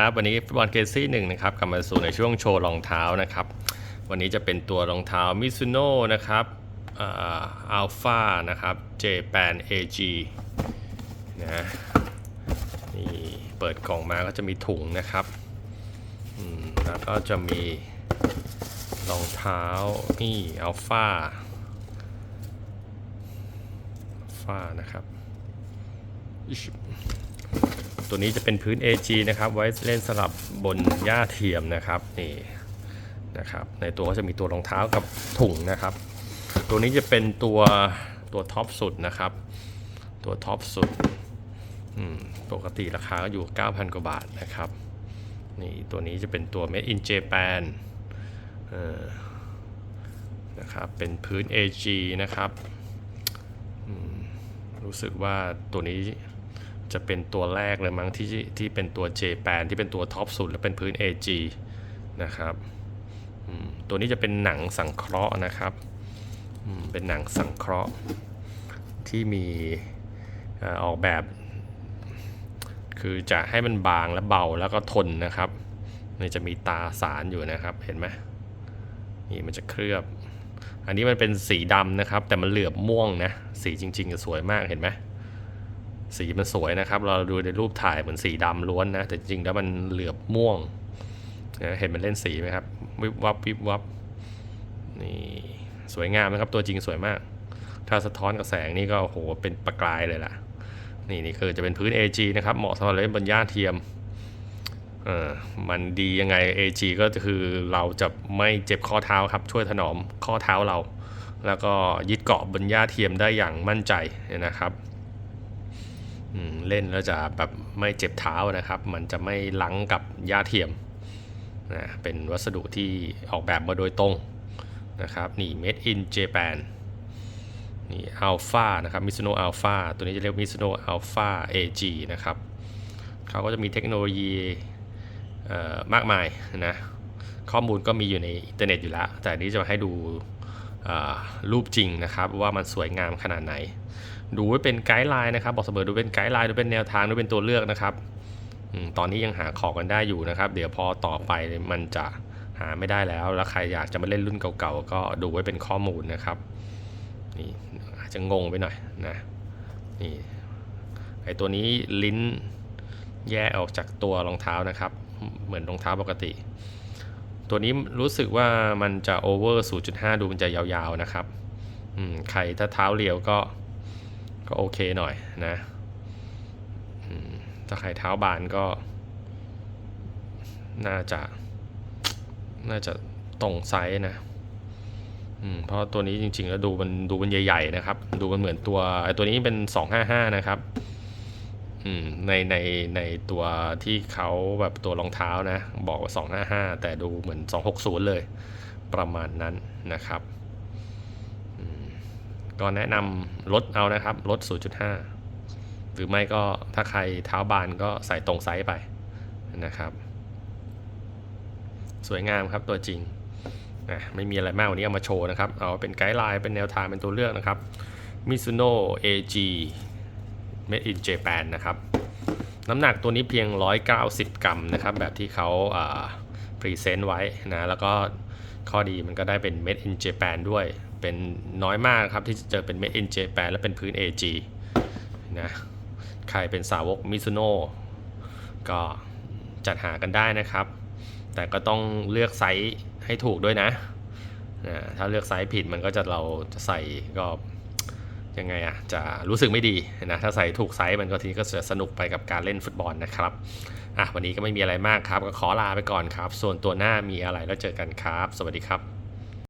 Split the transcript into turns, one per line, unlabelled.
ครับวันนี้ฟุตบอลเกซี่หนึ่งนะครับกลับมาสู่ในช่วงโชว์รองเท้านะครับวันนี้จะเป็นตัวรองเท้ามิซูโน่นะครับอัลฟานะครับเจแปนเอจีนะนี่เปิดกล่องมาก็จะมีถุงนะครับอืมแล้วก็จะมีรองเท้านี่อัลฟาฟานะครับ ตัวนี้จะเป็นพื้น AG นะครับ ไว้เล่นสลับบนหญ้าเทียมนะครับนี่นะครับในตัวก็จะมีตัวรองเท้ากับถุงนะครับ ตัวนี้จะเป็นตัวตัวท็อปสุดนะครับ ตัวท็อปสุดปกติราคาก็อยู่ 9,000 กว่าบาทนะครับนี่ตัวนี้จะเป็นตัว Made in Japan นะครับเป็นพื้น AG นะครับรู้สึกว่าตัวนี้ จะเป็นตัวแรกเลยมั้งที่ที่เป็นตัว J แปนที่เป็นตัวท็อปสุดและเป็นพื้น AG นะครับตัวนี้จะเป็นหนังสังเคราะห์นะครับ เป็นหนังสังเคราะห์ที่มีออออกแบบ คือจะให้มันบางและเบาแล้วก็ทนนะครับมันจะมีตาสารอยู่นะครับเห็นไหมนี่มันจะเคลือบ อันนี้มันเป็นสีดำนะครับ แต่มันเหลือบม่วงนะ สีจริงๆจะสวยมากเห็นไหม สีมันสวยนะครับ เราดูในรูปถ่ายเหมือนสีดำล้วนนะ แต่จริงแล้วมันเหลือบม่วงนะเห็นมันเล่นสีไหมครับวิบวับวิบวับนี่สวยงามนะครับ ตัวจริงสวยมาก ถ้าสะท้อนกับแสงนี่ก็โหเป็นประกายเลยล่ะ นี่นี่คือจะเป็นพื้น AG นะครับเหมาะสำหรับเล่นบนหญ้าเทียมเออมันดียังไง AG ก็คือเราจะไม่เจ็บข้อเท้าครับช่วยถนอมข้อเท้าเรา แล้วก็ยึดเกาะบนหญ้าเทียมได้อย่างมั่นใจนะครับ เล่นแล้วจะแบบไม่เจ็บเท้านะครับ มันจะไม่ลังกับหญ้าเทียมนะเป็นวัสดุที่ออกแบบมาโดยตรงนะครับนี่ made in Japan นี่ Alpha นะครับ Mizuno Alpha ตัวนี้จะเรียก Mizuno Alpha AG นะครับเขาก็จะมีเทคโนโลยีมากมายนะข้อมูลก็มีอยู่ในอินเทอร์เน็ตอยู่แล้ว แต่อันนี้จะมาให้ดูรูปจริงนะครับ ว่ามันสวยงามขนาดไหน ดูไว้เป็นไกด์ไลน์นะครับ บอกเสมอดูเป็นไกด์ไลน์ดูเป็นแนวทางดูเป็นตัวเลือกนะครับตอนนี้ยังหาของกันได้อยู่นะครับ เดี๋ยวพอต่อไปมันจะหาไม่ได้แล้ว แล้วใครอยากจะมาเล่นรุ่นเก่าๆ ก็ดูไว้เป็นข้อมูลนะครับ นี่อาจจะงงไปหน่อยนะ นี่ไอตัวนี้ลิ้นแยกออกจากตัวรองเท้านะครับ เหมือนรองเท้าปกติ ตัวนี้รู้สึกว่ามันจะโอเวอร์ 0.5 ดูมันจะยาวๆนะครับอืมใครถ้าเท้าเรียวก็ ก็โอเคหน่อยนะถ้าใครเท้าบานก็ น่าจะ น่าจะตรงไซส์นะเพราะตัวนี้จริง ๆ แล้วดูมันดูมันใหญ่ ๆ นะครับ ดูมันเหมือนตัวไอตัวนี้เป็น 255 นะครับในในในตัวที่เขาแบบตัวรองเท้านะ บอกว่า 255 แต่ดูเหมือน 260 เลย ประมาณนั้นนะครับ ก็แนะนำลดเอานะครับลด 0.5 หรือไม่ก็ถ้าใครเท้าบานก็ใส่ตรงไซส์ไปนะครับ สวยงามครับตัวจริงนะไม่มีอะไรมากวันนี้เอามาโชว์นะครับ เอาเป็นไกด์ไลน์เป็นแนวทางเป็นตัวเลือกนะครับ Mizuno AG Made in Japan นะครับน้ำหนักตัวนี้เพียง 190 กรัมนะครับ แบบที่เขาพรีเซนต์ไว้นะ แล้วก็ข้อดีมันก็ได้เป็น Made in Japan ด้วย เป็นน้อยมากครับที่จะเจอเป็น Made in Japan และเป็นพื้น AG นะใครเป็นสาวก Mizuno ก็จัดหากันได้นะครับ แต่ก็ต้องเลือกไซส์ให้ถูกด้วยนะนะถ้าเลือกไซส์ผิดมันก็จะเราจะใส่ก็ยังไงอะจะรู้สึกไม่ดีนะถ้าใส่ถูกไซส์มันก็ทีนี้ก็จะสนุกไปกับการเล่นฟุตบอลนะครับอะวันนี้ก็ไม่มีอะไรมากครับ ก็ขอลาไปก่อนครับ ส่วนตัวหน้ามีอะไรแล้วเจอกันครับ สวัสดีครับ